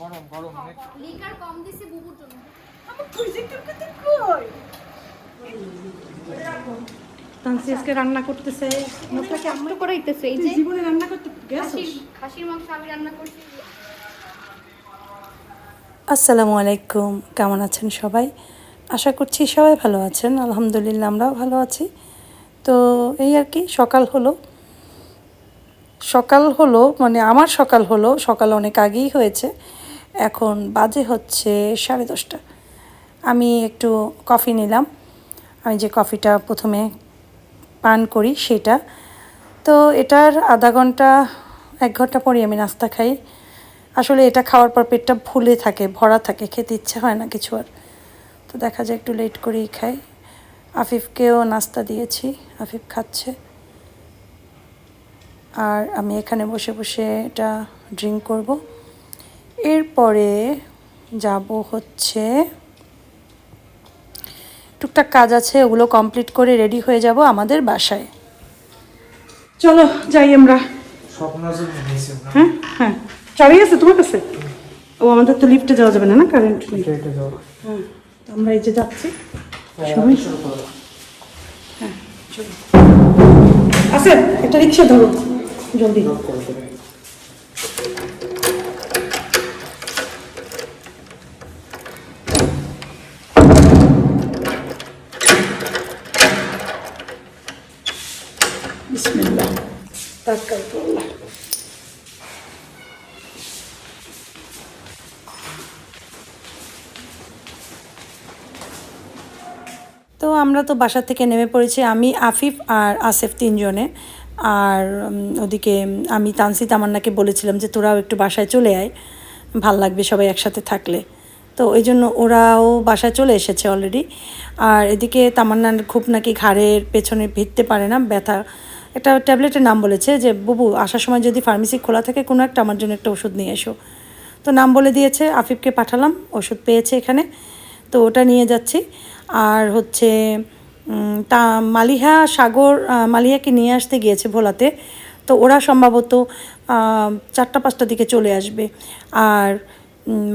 গরম গরম লিকার কম দিছি বুবুর জন্য আমার খুশি টুকুতে কই তানসি আজকে রান্না করতেছে করে দিতেছে? এই যে জীবনে রান্না করতে গেছিস? খাসির মাংস আমি রান্না করছি। আসসালামু আলাইকুম কেমন আছেন সবাই? আশা করছি সবাই ভালো আছেন। আলহামদুলিল্লাহ আমরাও ভালো আছি। তো এই আর কি সকাল হলো। সকাল হলো মানে আমার সকাল হলো, সকাল অনেক আগেই হয়েছে। এখন বাজে হচ্ছে সাড়ে দশটা। আমি একটু কফি নিলাম। আমি যে কফিটা প্রথমে পান করি সেটা। তো এটার আধা ঘণ্টা, এক ঘণ্টা পরে আমি নাস্তা খাই। আসলে এটা খাওয়ার পর পেটটা ফুলে থাকে, ভরা থাকে, খেতে ইচ্ছে হয় না কিছু আর। তো দেখা যায় একটু লেট করেই খাই। আফিফকেও নাস্তা দিয়েছি, আফিফ খাচ্ছে। আর আমি এখানে বসে বসে এটা ড্রিঙ্ক করব। এরপরে যাব হচ্ছে টুকটাক কাজ আছে ওগুলো কমপ্লিট করে রেডি হয়ে যাব আমাদের বাসায়। চলো যাই আমরা। হ্যাঁ হ্যাঁ। চাবি আছে তোমার কাছে? ও আমাদের তো লিফটে যাওয়া যাবে না না? কারেন্ট এটা এটা হ্যাঁ আমরা এই যে যাচ্ছি। সবাই শুরু করো। আছে একটা রিক্সা ধরো। জলদি তো আমরা তো বাসা থেকে নেমে পড়েছি আমি আফিফ আর আসেফ তিনজনে। আর ওদিকে আমি তানসি তামান্নাকে বলেছিলাম যে তোরাও একটু বাসায় চলে আয়, ভালো লাগবে সবাই একসাথে থাকলে। তো ওই জন্য ওরাও বাসায় চলে এসেছে অলরেডি আর এদিকে তামান্নার খুব নাকি ঘাড়ের পেছনে ভিড়তে পারে না, ব্যথা। একটা ট্যাবলেটের নাম বলেছে যে, বুবু, আসার সময় যদি ফার্মেসি খোলা থাকে কোনো একটা, আমার জন্য একটা ওষুধ নিয়ে এসো। তো নাম বলে দিয়েছে, আফিফকে পাঠালাম, ওষুধ পেয়েছে এখানে। তো ওটা নিয়ে যাচ্ছি। আর হচ্ছে তা মালিহা সাগর মালিহাকে নিয়ে আসতে গিয়েছে ভোলাতে। তো ওরা সম্ভবত চারটা, পাঁচটার দিকে চলে আসবে। আর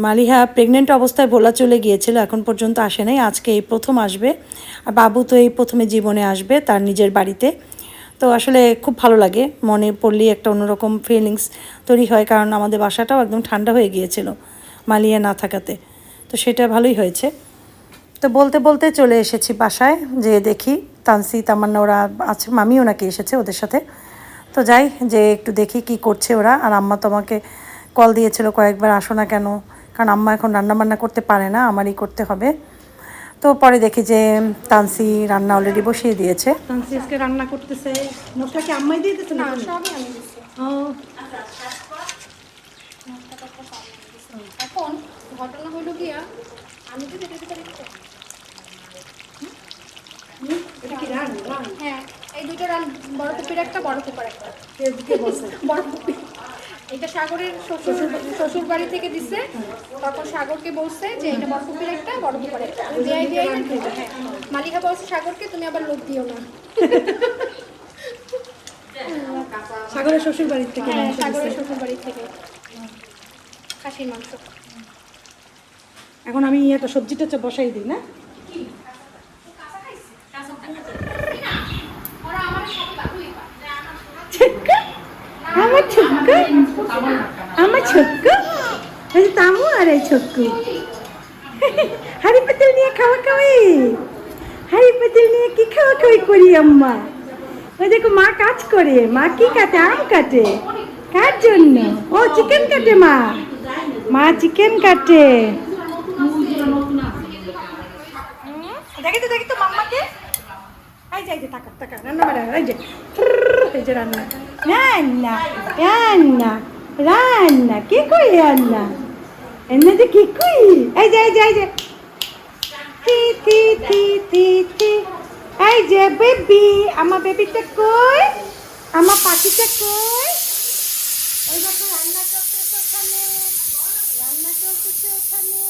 মালিহা প্রেগনেন্ট অবস্থায় ভোলা চলে গিয়েছিল, এখন পর্যন্ত আসে নাই। আজকে এই প্রথম আসবে। আর বাবু তো এই প্রথমে জীবনে আসবে তার নিজের বাড়িতে। তো আসলে খুব ভালো লাগে। মনে পড়লেই একটা অন্যরকম ফিলিংস তৈরি হয়, কারণ আমাদের বাসাটাও একদম ঠান্ডা হয়ে গিয়েছিল মালিয়া না থাকাতে। তো সেটা ভালোই হয়েছে। তো বলতে বলতে চলে এসেছি বাসায় যে দেখি তানসি তামান্না ওরা আছে মামিও নাকি এসেছে ওদের সাথে। তো যাই যে একটু দেখি কি করছে ওরা। আর আম্মা তোমাকে কল দিয়েছিল কয়েকবার আসো না কেন? কারণ আম্মা এখন রান্না বান্না করতে পারে না আমারই করতে হবে। তো পরে দেখি যে তানসি রান্না অলরেডি বসিয়ে দিয়েছে। তানসি আজকে রান্না করতেছে। মশলা কি আম্মাই দিয়ে দিতে না না সবই আমি দিচ্ছি ও। এখন ঘটনা হলো গিয়া আমি ভিতরে একটু- এটা কি রান রান হ্যাঁ এই দুটো রান বড় কুপির একটা বড় কুপার একটা। বড় কুপি এটা সাগরের শ্বশুর শ্বশুর বাড়ি থেকে দিছে। তখন সাগরকে বলছে যে এটা বড় কুপির একটা বড় কুপার একটা। না হ্যাঁ। মালিকা বলছে সাগরকে তুমি আবার লোক দিও না। সাগরের শ্বশুর বাড়ির থেকে হ্যাঁ সাগরের। শ্বশুর বাড়ি থেকে। খাসির মাংস। এখন আমি একটা সবজিটা বসাই দিই না? আমার ছোট্ট আমার ছোট্ট যে তামু আর ছোট্ট হাড়ি পাতিল নিয়ে খাওয়া খাওয়াই। হাড়ি পাতিল নিয়ে কি খাওয়া খাওয়াই করি আম্মা? ওই দেখো, মা কাজ করে। মা কি কাটে? আম কাটে। কার জন্য? ও চিকেন কাটে মা। মা চিকেন কাটে। দেখি তো দেখি তো মাম্মাকে। এই যে এই যে টাকা টাকা রান্না বাড়া, এই যে। এই যে রান্না। রান্না রান্না রান্না, কি কই রান্না? এমনি যে কি কই? এই যে এই যে এই যে। তি তি তি তি তি। এই যে, বেবি আমার বেবিটা কই? আমার পাখিটা কই? ওই দেখো, রান্না চলতেছে ওখানে রান্না চলতেছে ওখানে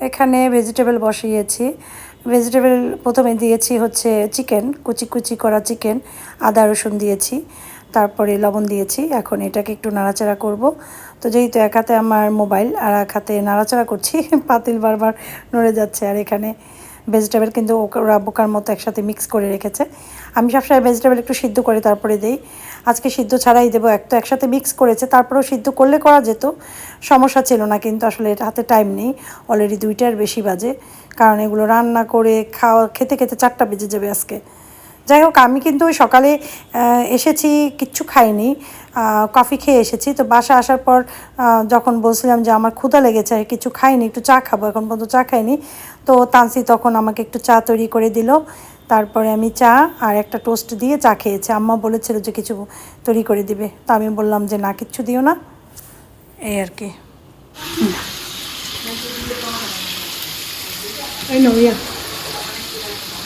এই এখানে ভেজিটেবল বসিয়েছি। ভেজিটেবল প্রথমে দিয়েছি হচ্ছে চিকেন কুচি কুচি করা চিকেন আদা রসুন দিয়েছি, তারপরে লবণ দিয়েছি, এখন এটাকে একটু নাড়াচাড়া করব। তো যেহেতু এক হাতে আমার মোবাইল আর এক হাতে নাড়াচাড়া করছি, পাতিল বারবার নড়ে যাচ্ছে, আর এখানে ভেজিটেবল কিন্তু ওরা বোকার মতো একসাথে মিক্স করে রেখেছে। আমি সবসময় ভেজিটেবল একটু সিদ্ধ করে তারপরে দিই। আজকে সিদ্ধ ছাড়াই দেবো এক তো একসাথে মিক্স করেছে, তারপরেও সিদ্ধ করলে করা যেত, সমস্যা ছিল না, কিন্তু আসলে হাতে টাইম নেই অলরেডি দুইটার বেশি বাজে। কারণ এগুলো রান্না করে খাওয়া, খেতে খেতে চারটা বেজে যাবে আজকে। যাই হোক, আমি কিন্তু সকালে এসেছি, কিচ্ছু খাইনি। কফি খেয়ে এসেছি। তো বাসা আসার পর যখন বলছিলাম যে আমার ক্ষুধা লেগেছে, আর কিছু খাইনি, একটু চা খাব, এখন পর্যন্ত চা খাইনি, তো তানসি তখন আমাকে একটু চা তৈরি করে দিল। তারপরে আমি চা আর একটা টোস্ট দিয়ে চা খেয়েছি। আম্মা বলেছিল যে কিছু তৈরি করে দিবে। তো আমি বললাম যে, না, কিচ্ছু দিও না। এই আর কি। নাও ইয়া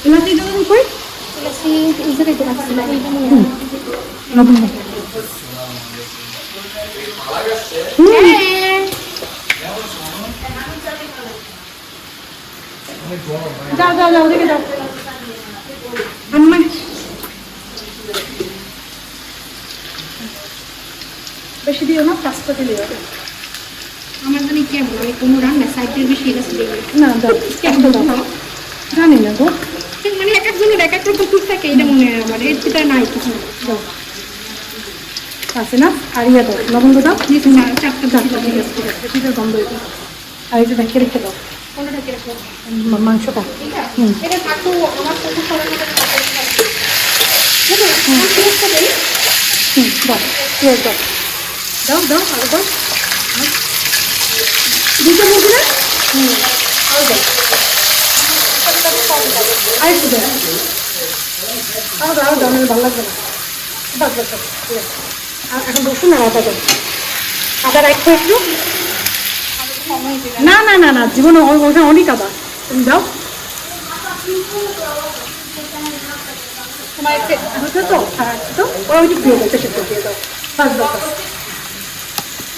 এলাচি দেবো কই তুলসী এই জায়গায় তো রাখছি না এইটা মনে হয় লবণ দাও। হ্যাঁ। যাও যাও যাও ওদিকে যাও আম্মা বেশি দিও না পাঁচটা দিলে হবে আমার জানি কেমন আমি কোনো রান্না সাইডের বেশি গেছে না জানি না গো। মানে এক একজনের এক এক রকম থাকে এটা মনে হয় আমার। এর ভিতরে নাই কিছু। আছে না? আর ইয়ে দাও লবঙ্গ দাও। চারটা চারটা হয়ে যাবে আর এটা রেখে রেখে দাও? মাংসটা। হুম। এটা থাকতো আমার পেঁয়াজটা দেই হুম। দাও। দাও। দাও দাও আরও দাও দুটো না হুম আরও একটু দাও আরও দাও ভালো লাগবে না বাস বাস ঠিক আছে আর এখন আর আদা দাও আদা একটু না না না না জীবনে ওটা অনেক আদা তুমি দাও তোমার তো হ্যাঁ তো ওরা ওইটুকু দিয়ে দাও সেটা দিয়ে দাও বাস বাস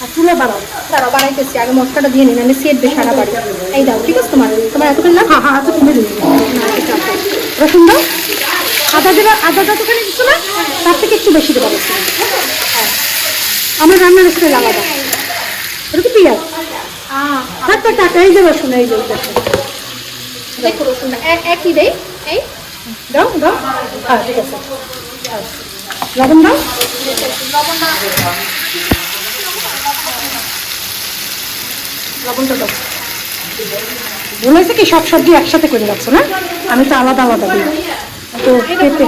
আর চুলা বাড়াও। দাঁড়াও, বাড়াইতেছি, আগে মশলাটা দিয়ে নিন আমি সেট বেশ সারা বাড়ি। এই দাও, ঠিক আছে তোমার? তোমার এতক্ষণ না? হ্যাঁ হ্যাঁ আচ্ছা তুমি দিও রসুন দাও। আদা দেবা তো দিচ্ছ না? তার থেকে একটু বেশি দেবা। রসুন হ্যাঁ আমার রান্নার স্টাইল আলাদা। এটা তো পেঁয়াজ। থাক থাক এই যে রসুন, এই যে দেখো। এক- একই দেই? এই? দাও দাও। হ্যাঁ ঠিক আছে। হ্যাঁ। লবণ দাও। লবণটা দাও। বলেছে কি সব সবজি একসাথে করে রাখছ না? আমি তো আলাদা আলাদা দিই। তো পেঁপে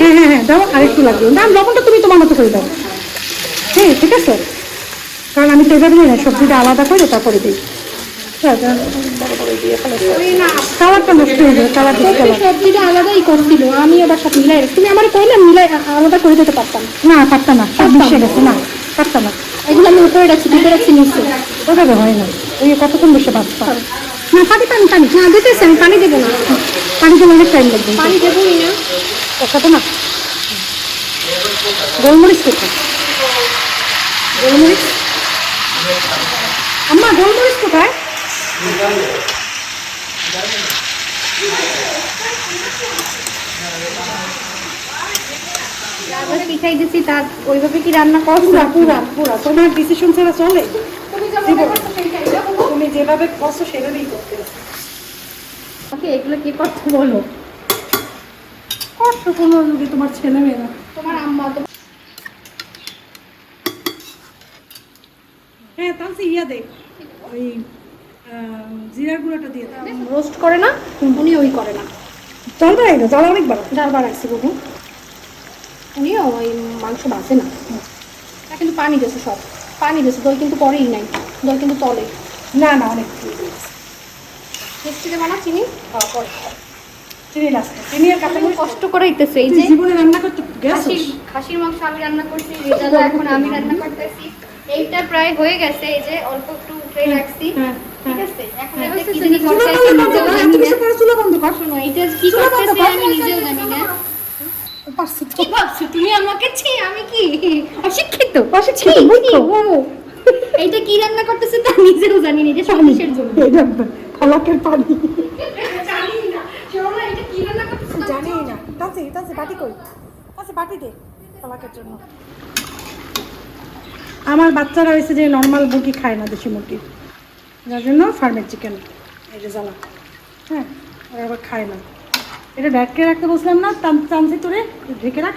হ্যাঁ হ্যাঁ হ্যাঁ দাও আর একটু লাগবে। না লবণটা তুমি তোমার মতো করে দাও। হ্যাঁ ঠিক আছে। কারণ আমি তো এভাবে না সবজিটা আলাদা করে তারপরে দিই। হ্যাঁ, কালারটা নষ্ট হয়ে যাবে কালার সবজিটা আলাদাই করছিল আমি আবার সাথে মিলাই তুমি আমার কইলে মিলাই আলাদা করে দিতে পারতাম। না পারতাম না সব মিশে গেছে না পারতাম না। এগুলো আমি উপরে রাখছি দিতে রাখছি নিচে। ওভাবে হয় না। ওই কতক্ষণ বসে বাঁচতাম না পানি পানি পানি। না দিতেছি আমি পানি দেবো না। পানি জন্য অনেক টাইম লাগবে। পানি দেবোই না। কষাতে না। গোলমরিচ কোথায় গোলমরিচ? আম্মা গোলমরিচ কোথায়? শিখাই তার ওইভাবে কি রান্না করো পুরা পুরা পুরা। তোমার ডিসিশন ছাড়া চলে। তুমি যেভাবে করছ সেভাবেই করতে ওকে এগুলো কি করতে বলো? কষ্ট কোনো যদি তোমার ছেলে মেয়েরা তোমার আম্মা তো হ্যাঁ তাহলে ইয়া দে। ওই জিরার গুঁড়োটা দিয়ে রোস্ট করে না উনি ওই করে না। জল বাড়াই না জল অনেক বাড়া ডাল বাড়াইছি বহু উনিও ওই মাংস বাঁচে না। তা কিন্তু পানি দিয়েছে সব। পানি দিয়েছে দই কিন্তু পরেই নাই দই কিন্তু তলে। না না অনেক মিষ্টিতে বানা চিনি? পরে চিনি লাস্টে চিনি আর কাঁচা কষ্ট করে দিতেছে এই যে। জীবনে রান্না করতে গেছিস? খাসির মাংস আমি রান্না করছি এখন আমি রান্না করতেছি। এইটা প্রায় হয়ে গেছে এই যে অল্প একটু উঠে রাখছি। হ্যাঁ, ঠিক আছে? এখন হ্যাঁ। কি জানি করতেছি নিজেও জানি না। কি তুমি আমাকে ছি আমি কি? অশিক্ষিত অশিক্ষিত এইটা কি রান্না করতেছে তা নিজেও জানি না এটা সন্দেশের জন্য? এটা ফলাকের পানি। জানি না শোনো এটা কি রান্না করতেছে জানি না। তাতে তাতে বাটি কই? তাতে বাটি দে ফলাকের জন্য। আমার বাচ্চারা হয়েছে যে নর্মাল মুরগি খায় না দেশি মুরগি। যার জন্য ফার্মের চিকেন এই যে জ্বালা। হ্যাঁ ওরা আবার খায় না। এটা ঢেকে রাখতে বসলাম না টানছি তোরে ঢেকে রাখ।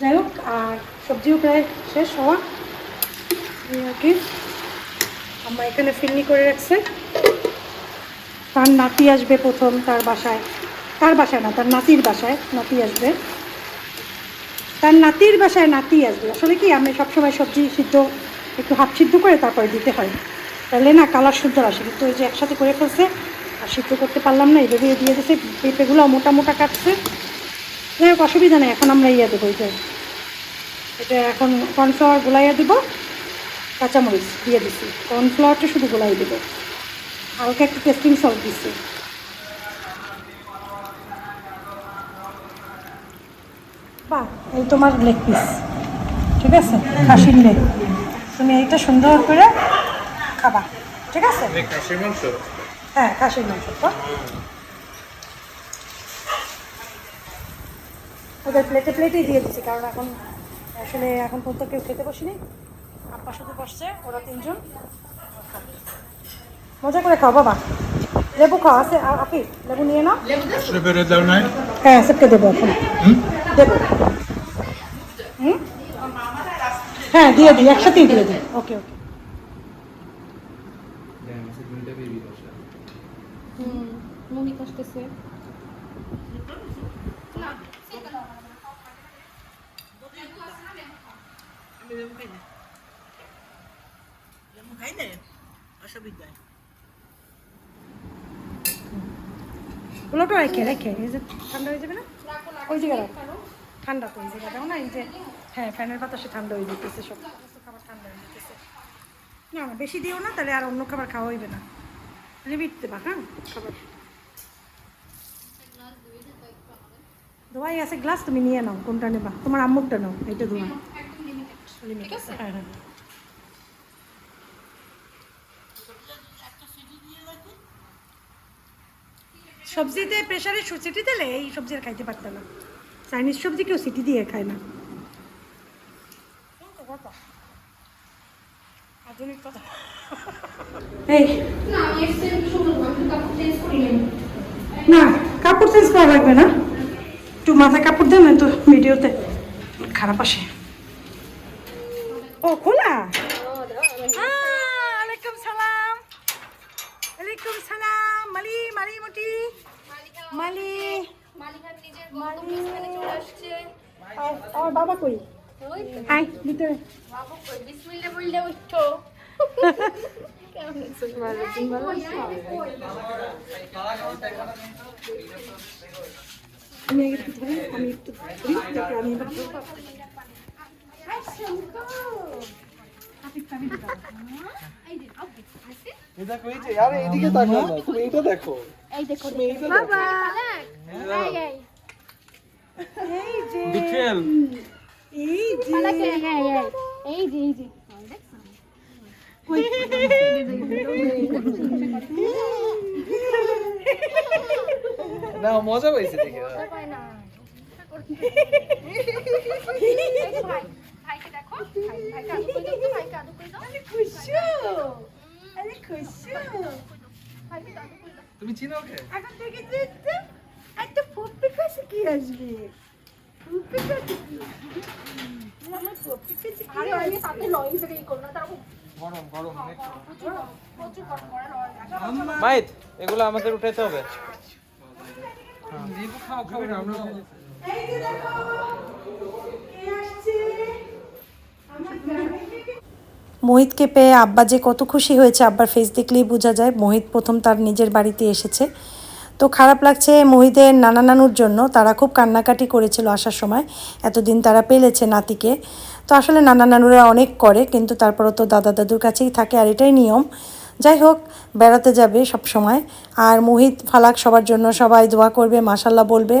যাই হোক, আর সবজিও প্রায় শেষ হওয়া। আর কি। আমরা এখানে ফিরনি করে রাখছে। তার নাতি আসবে প্রথম তার বাসায়। তার বাসায় না, তার নাতির বাসায় নাতি আসবে। তার নাতির বাসায় নাতি আসবে। আসলে কি, আমি সবসময় সবজি সিদ্ধ একটু হাফ সিদ্ধ করে তারপরে দিতে হয়। তাহলে না কালার সুন্দর আসে, কিন্তু ওই যে একসাথে করে ফেলছে আর সিদ্ধ করতে পারলাম না এইভাবে দিয়ে দিয়েছে পেঁপেগুলো মোটা মোটা কাটছে। যাই হোক, অসুবিধা নেই, এখন আমরা ইয়ে দেবো এটা এটা এখন কর্নফ্লাওয়ার গোলাইয়া দিব, কাঁচামরিচ দিয়ে দিছি। কর্নফ্লাওয়ারটা শুধু গোলাই দেবো। হালকা একটু টেস্টিং সল্ট দিচ্ছি বাহ, এই তোমার লেগ পিস ঠিক আছে? খাসির লেগ তুমি এইটা সুন্দর করে খাবা, ঠিক আছে? হ্যাঁ খাসির মাংস তো। ওদের প্লেটে প্লেটেই দিয়ে দিচ্ছি কারণ এখন আসলে এখন পর্যন্ত কেউ খেতে বসিনি। আপা শুধু বসছে ওরা তিনজন। মজা করে খাও বাবা। লেবু খাও আছে আপি লেবু নিয়ে নাও। হ্যাঁ সবকে দেবো এখন। দেবো। হুম? হ্যাঁ দিয়ে দিই একসাথেই দিয়ে দিই। ওকে ওকে। হুম মনিক আসতেছে ওগুলোটা রেখে রেখে এই যে ঠান্ডা হয়ে যাবে না? ওই জায়গায় রাখ। ঠান্ডা তো ওই জায়গাটাও না এই যে হ্যাঁ ফ্যানের বাতাসে ঠান্ডা হয়ে যেতেছে সব। খাবার ঠান্ডা হয়ে যেতেছে। না না বেশি দিও না তাহলে আর অন্য খাবার খাওয়া হইবে না। লিমিট দেবা হ্যাঁ? খাবার। দোয়াই আছে গ্লাস তুমি নিয়ে নাও কোনটা নেবা? তোমার আম্মুকটা নাও এইটা ধোয়া লিমিট হ্যাঁ হ্যাঁ। সবজিতে প্রেশারে সিটি দিলে এই সবজি আর খাইতে পারতাম না। চাইনিজ সবজি কেউ সিটি দিয়ে খায় না। আধুনিক কথা। এই না কাপড় চেঞ্জ করি লাগবে না। একটু মাথায় কাপড় দেন তো ভিডিওতে। খারাপ আসে। ও খোলা? আলাইকুম সালাম। আলাইকুম সালাম। মালি মালি মটি। মালি। আমার বাবা কই? আই ভিতরে। বাবু কই? বিসমিল্লাহ বললে উঠো আমি আগে একটু ধরি আমি একটু ধরি তারপর আমি এই দেখো এই যে আরে এদিকে তাকাও না তুমি এটা দেখো এই দেখো এইটা বাবা এই এই এই যে বিট্রেল এই যে মালাকে হ্যাঁ এই এই যে এই যে। না মজা পাইছে দেখে। তুমি চিনো ওকে? এখন থেকে দেখতে একটা ফুপি কাছে কি আসবে? ফুপি কাছে কি? আমার কাছে আরে আমি করলাম তারপর গরম করে লয় মাইত এগুলো আমাদের উঠাইতে হবে। লেবু খাও খাও আমরা এই যে দেখো কে আসছে। আমার গ্রামে থেকে মোহিতকে পেয়ে আব্বা যে কত খুশি হয়েছে আব্বার ফেস দেখলেই বোঝা যায় মোহিত প্রথম তার নিজের বাড়িতে এসেছে। তো খারাপ লাগছে মোহিতের নানা নানুর জন্য তারা খুব কান্নাকাটি করেছিল আসার সময়। এতদিন তারা পেলেছে নাতিকে। তো আসলে নানা নানুরা অনেক করে কিন্তু তারপরও তো দাদা দাদুর কাছেই থাকে আর এটাই নিয়ম। যাই হোক বেড়াতে যাবে সব সময়। আর মোহিত ফালাক সবার জন্য সবাই দোয়া করবে মাসাল্লাহ বলবে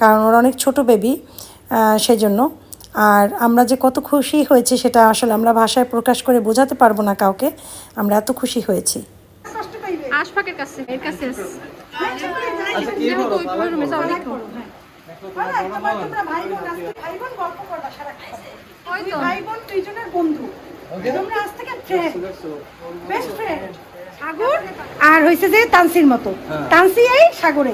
কারণ ওরা অনেক ছোট বেবি সেজন্য। আর আমরা যে কত খুশি হয়েছি সেটা আসলে আমরা ভাষায় প্রকাশ করে বোঝাতে পারব না কাউকে আমরা এত খুশি হয়েছি। আশফাকের কাছে এর কাছে আছে। আচ্ছা কি করো ওই রুমে যাও দেখো হ্যাঁ হ্যাঁ, তোমার তোমরা ভাই বোন আজকে ভাই বোন গল্প করবা সারাক্ষণ। ওই দুই তো। ভাই বোন দুইজনের বন্ধু তোমরা আজ থেকে ফ্রেন্ড বেস্ট ফ্রেন্ড সাগর আর হয়েছে যে তানসির মতো তানসি এই সাগর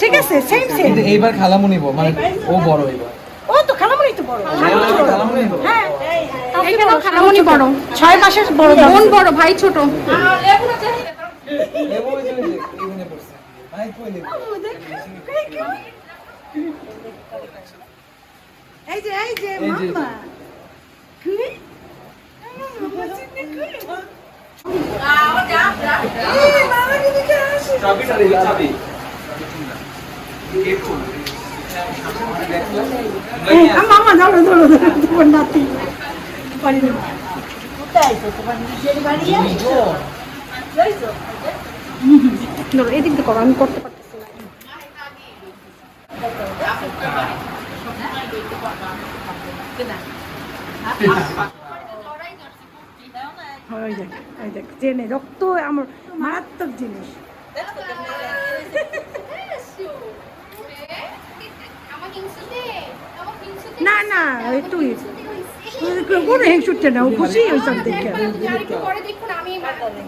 ঠিক আছে সেম সেম কিন্তু এইবার খালামু নিব মানে ও বড় এবার ও তো খালামুনি তো বড় হ্যাঁ এইখানেও খালামণি বড় ছয় মাসের বড় বোন বড় ভাই ছোট লেবু যে ওই যে ভাই কই লেবু এই যে এই যে যে, মাম্মা। কুই মাম্মা চিনি কুই এই মামা দিকে আসে চাবি। চাবি চাবি এই মামা ধরো ধরো ধরো তোমার নাতি। পারি না ধরো এদিক দিয়ে আমি করতে না ওই দেখ ওই দেখ জেনে রক্ত আমার মারাত্মক জিনিস। না না একটু কোনো হিংসুটছে না ও খুশি ওইসব দেখে পরে দেখুন আমি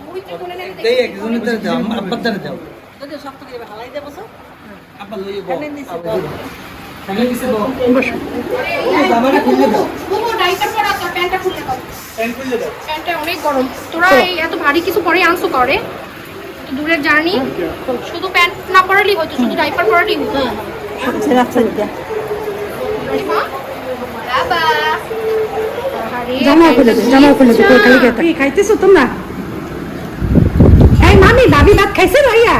বুড়িতে কোলে নেমে এই একজনের দ্বারা দাও আব্বার দ্বারা দাও আব্বা লইয়ে বল। ফেলে দিছে বল। আমারে খুলে দাও। বুবু ডাইপার পরা তো প্যান্টটা খুলে দাও। প্যান্ট খুলে দাও। প্যান্টটা অনেক গরম। তোরা এই এত ভারী কিছু পরে আনছো করে? তো দূরের জার্নি। শুধু প্যান্ট না পরালেই হতো শুধু ডাইপার পরালেই হতো। বাবা জামা খুলে দে জামা খুলে দে কই খালি কি খাইতেছো তোমরা? এই মামি ভাবি ভাত খাইছে ভাইয়া?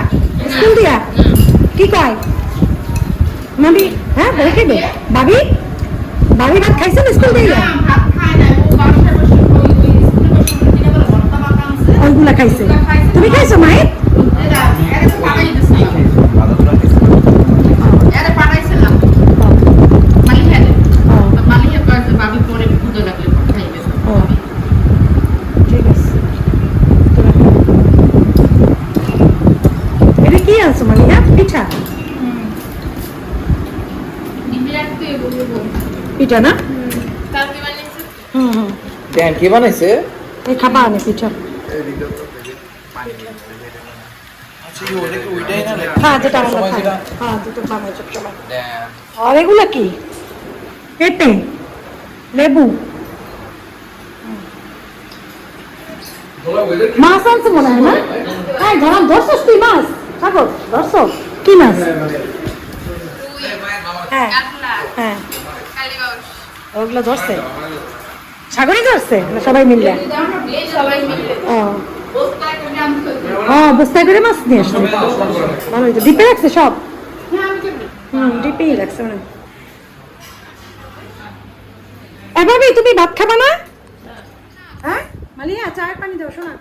স্কুল দিয়া? কি কয়? মামি হ্যাঁ বলে খাইবে ভাবি? ভাবি ভাত খাইছে না স্কুল দিয়া ওইগুলা খাইছে। তুমি খাইছো মাই ঠিক আছে এটা কি আনছো মালিকা পিঠা পিঠা না? হুম প্যান্ট কে বানাইছে? এই খাবা আনে পিঠা। হ্যাঁ যেটা আমরা খাই হ্যাঁ যেটা বানাই সবসময় আর এগুলো কি? পেঁপে লেবু। মাছ আনছে মনে হয় না? হ্যাঁ ধরাম ধরছস তুই মাছ? সাগর ধরছো কি মাছ? হ্যাঁ হ্যাঁ। ওগুলো ধরছে? সাগরই ধরছে? সবাই মিললে ও। হ্যাঁ বস্তায় করে মাছ নিয়ে আসছে। ভালো হয়েছে ডিপে রাখছে সব? হুম ডিপেই রাখছে মানে এভাবেই তুমি ভাত খাবা না? হ্যাঁ? মালিয়া চায়ের পানি দাও শোনা।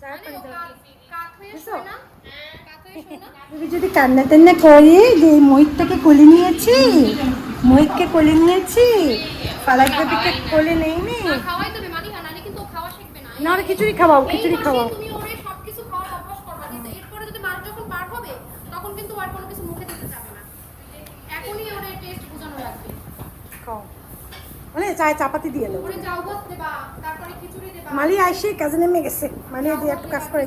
চায়ের পানি দাও। যদি কান্না টান্না করি যে মহিতটাকে কোলে নিয়েছি মহিতকে কোলে নিয়েছি পালাই বেবিকে কোলে শিখবে না। না খিচুড়ি খাওয়াও খিচুড়ি খাওয়াও তখন কিন্তু আর কোনো কিছু মুখে দিতে যাবে না। এখনই ওরে টেস্ট বোঝানো লাগবে। খাও। মানে চায় চাপাতি দিয়ে দেবো। মালি আইসে কাজে নেমে গেছে। মালি দিয়ে একটু কাজ করে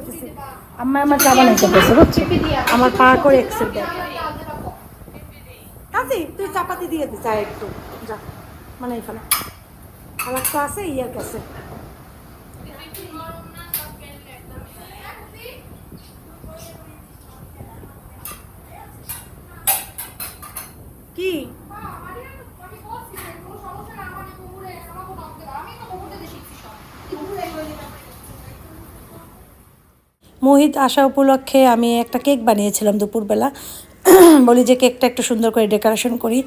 আম্মা আমার চা বানাইতে বসে বুঝছ? আমার পা করে এক্সেল কাজে তুই চাপাতি দিয়ে দি চা একটু। যা মানে এখানে খালাস তো আছে ইয়ার কাছে। কি আমি বলছি যে কোনো সমস্যা না আমাকে কুকুরে আমাকে নক দেবা আমি তো কুকুর থেকে শিখছি সব কুকুরে এগুলো মোহিত আসা উপলক্ষে আমি একটা কেক বানিয়েছিলাম দুপুরবেলা। বলি যে কেকটা একটু সুন্দর করে ডেকোরেশন করি।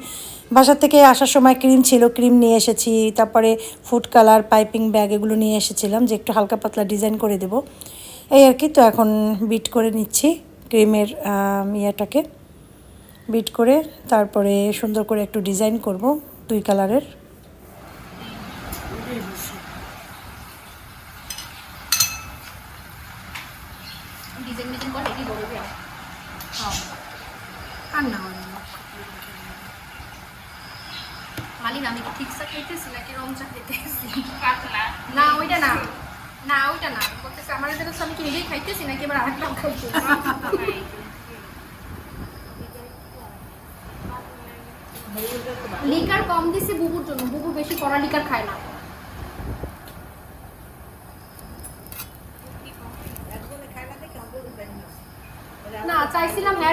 বাসা থেকে আসার সময় ক্রিম ছিল, ক্রিম নিয়ে এসেছি। তারপরে ফুড কালার, পাইপিং ব্যাগ এগুলো নিয়ে এসেছিলাম যে একটু হালকা পাতলা ডিজাইন করে দেব। এই আর কি, তো এখন বিট করে নিচ্ছি ক্রিমের ইয়েটাকে। বিট করে তারপরে সুন্দর করে একটু ডিজাইন করব দুই কালারের। ডিজাইন ডিজাইন করে রেডি করবে মালিন আমি কি খাইতেছি নাকি রং চা খাইতেছি? না ওইটা না। না ওইটা না। আমার এটা আমি কি নিজেই খাইতেছি নাকি এবার আরেকটা খাইতেছি? লিকার কম দিছি বুবুর জন্য। বুবু বেশি কড়া লিকার খায় না না।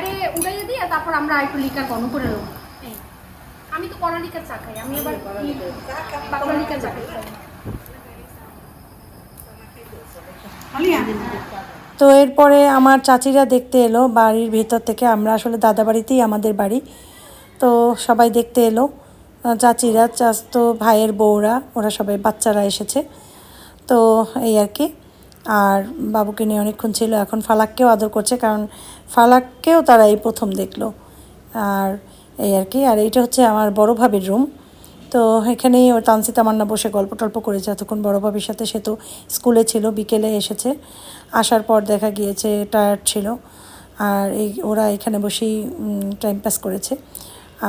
চাইছিলাম হ্যাঁ রে উড়াইয়ে দিয়ে তারপর আমরা একটু লিকার কম করে নেব। এই। আমি তো কড়া লিকার চা খাই আমি এবার পাতলা লিকার চা খাই। তো এরপরে আমার চাচিরা দেখতে এলো বাড়ির ভেতর থেকে আমরা আসলে দাদা বাড়িতেই আমাদের বাড়ি। তো সবাই দেখতে এলো চাচিরা চাচিরা চাস্তো ভাইয়ের বউরা ওরা সবাই বাচ্চারা এসেছে। তো এই আর কি। আর বাবুকে নিয়ে অনেকক্ষণ ছিল, এখন ফালাককেও আদর করছে, কারণ ফালাককেও তারা এই প্রথম দেখল। আর এই আর কি, আর এইটা হচ্ছে আমার বড় ভাবির রুম। তো এখানেই ও তানসি তামান্না বসে গল্প টল্প করেছে, এতক্ষণ বড় ভাবির সাথে সে তো স্কুলে ছিল, বিকেলে এসেছে। আসার পর দেখা গিয়েছে টায়ার্ড ছিল। আর এই ওরা এখানে বসেই টাইম পাস করেছে।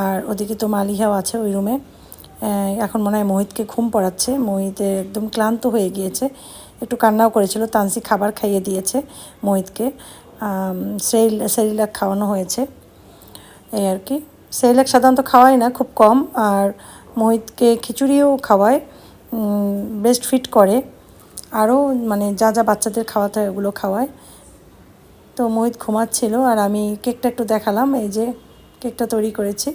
আর ওদিকে তো মালিহাও আছে ওই রুমে। এখন মনে হয় মোহিতকে ঘুম পড়াচ্ছে। মোহিতে একদম ক্লান্ত হয়ে গিয়েছে। একটু কান্নাও করেছিল। তানসি খাবার খাইয়ে দিয়েছে মোহিতকে। সেরিল সেরিলাক খাওয়ানো হয়েছে। এই আর কি। সেরেলাক সাধারণত খাওয়াই না, খুব কম। আর মোহিতকে খিচুড়িও খাওয়ায় বেস্ট ফিট করে। আরও মানে যা যা বাচ্চাদের খাওয়াতে হয় ওগুলো খাওয়ায়। তো মোহিত ঘুমাচ্ছিল আর আমি কেকটা একটু দেখালাম। এই যে কেকটা তৈরি করেছি।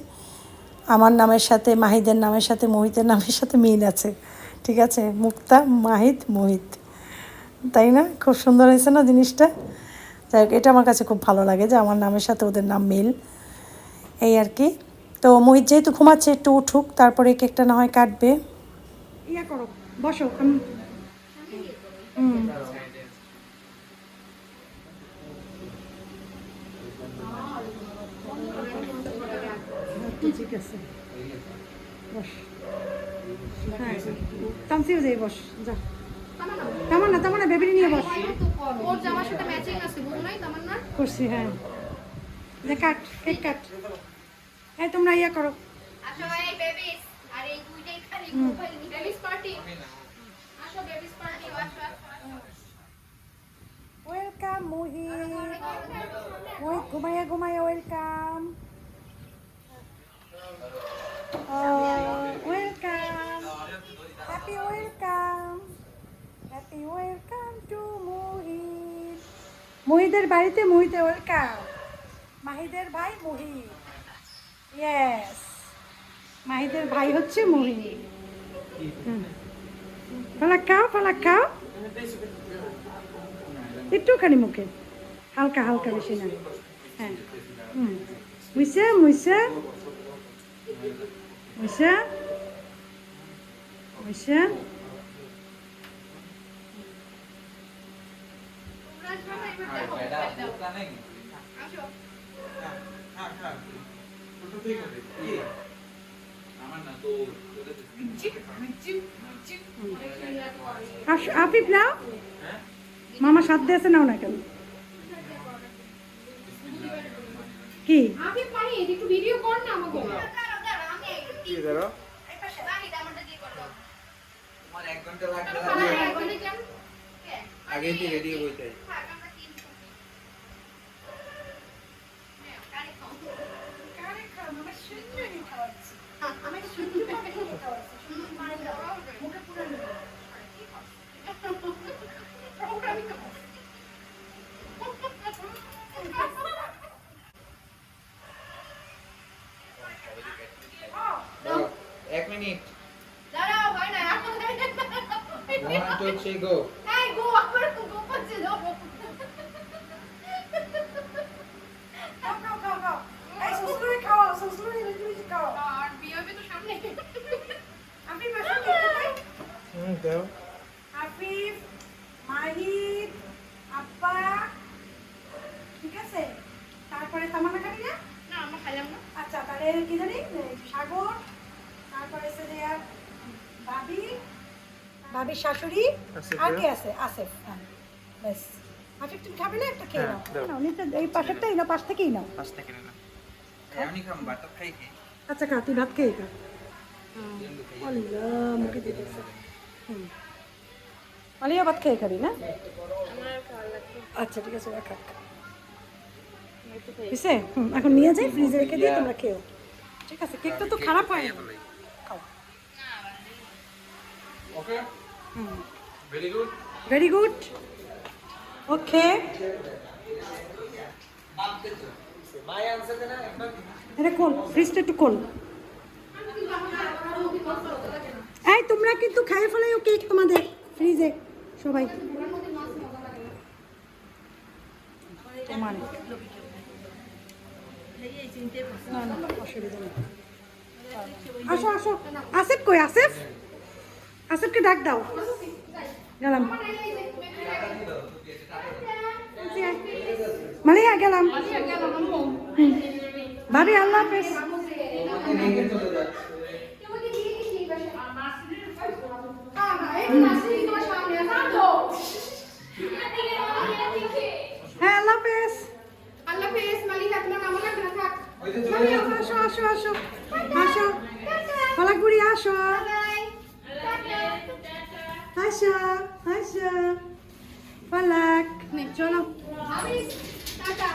আমার নামের সাথে, মাহিদের নামের সাথে, মোহিতের নামের সাথে মিল আছে। ঠিক আছে? মুক্তা মাহিদ মোহিত। তাই না? খুব সুন্দর হয়েছে না জিনিসটা? যাই হোক, এটা আমার কাছে খুব ভালো লাগে যে আমার নামের সাথে ওদের নাম মিল। এই আর কি। তো মোহিত যেহেতু ঘুমাচ্ছে, একটু উঠুক, তারপরে কেকটা না হয় কাটবে। ঠিক আছে। বস। হ্যাঁ তামসিও যাই বস, যা। তামান্না তামান্না বেবি নিয়ে বস। ওর জামার সাথে ম্যাচিং আছে বুঝো নাই তামান্না করছি হ্যাঁ। যে কাট কেক কাট। এই তোমরা ইয়া করো। আসো এই বেবিস আর এই দুইটাই খালি মোবাইল বেবিস পার্টি আসো বেবিস পার্টি আসো ওয়েলকাম মুহিত ওই ঘুমাইয়া ঘুমাইয়া welcome welcome happy welcome happy welcome to Muhit মুহিদের বাড়িতে মুহিতে ওয়েলকাম মাহিদের ভাই মুহিত ইয়েস মাহিদের ভাই হচ্ছে মুহিত হুম। ফালাক খাও ফালাক খাও। একটুখানি মুখে। হালকা হালকা বেশি না। হ্যাঁ। হুম। মুইসা মুইসা। মুইসা। মুইসা আস- আফিফ নাও। মামা সাথ দিয়ে আছে নাও না কেন? কি? আমি পারি একটু ভিডিও কর না? আমাকে কি ধরো তোমার এক ঘণ্টা লাগবে আগে দিয়ে রেডি হইতে দাও, এক মিনিট দাঁড়াও হয় না ওয়ান টু থ্রি গো এই গো আবার গো পাচ্ছে দাও আর বিয়ে তো সামনে হুম দাও আফিফ মাহিদ আব্বা ঠিক আছে তারপরে তামান্না খাবি না না আমরা খাইলাম না আচ্ছা তাহলে কি জানি এই সাগর তারপরে আছে যে আর ভাবি ভাবির শাশুড়ি আসিফ আর কে আছে? আসেফ। হ্যাঁ। ব্যাস আফিফ তুমি খাবে না? একটা খেয়ে হ্যাঁ, নাও। নাও নিচে এই পাশেরটাই নাও পাশ থেকেই নাও। পাঁচ থেকে না আমি খাম বাটার খাই কি? আচ্ছা খা তুই ভাত খেয়ে খা। আল্লাহ মুখে দিয়ে দিচ্ছে হুম। আলিয়া ভাত খেয়ে খাবি না? আচ্ছা ঠিক আছে রাখা বুঝছে? এখন নিয়ে যাই ফ্রিজে রেখে দিয়ে তোমরা খেও ঠিক আছে কেকটা তো খারাপ হয় না। খাও। Okay? Very good very good okay এটা খোল ফ্রিজটা একটু খোল এই তোমরা কিন্তু খাইয়ে ফেলাইও কেক তোমাদের ফ্রিজে সবাই। আসো আসো। আসিফ কই? আসিফ? আসিফকে ডাক দাও। গেলাম। মালিয়া, গেলাম। ভাবি, আল্লাহ হাফেজ। হ্যাঁ আল্লাহ হাফেজ। হাফেজ থাক আসো। আসো আসো। আসো। ফলাকগুড়ি আসো। আসো আসো ফলাক চলো হাফিজ টাটা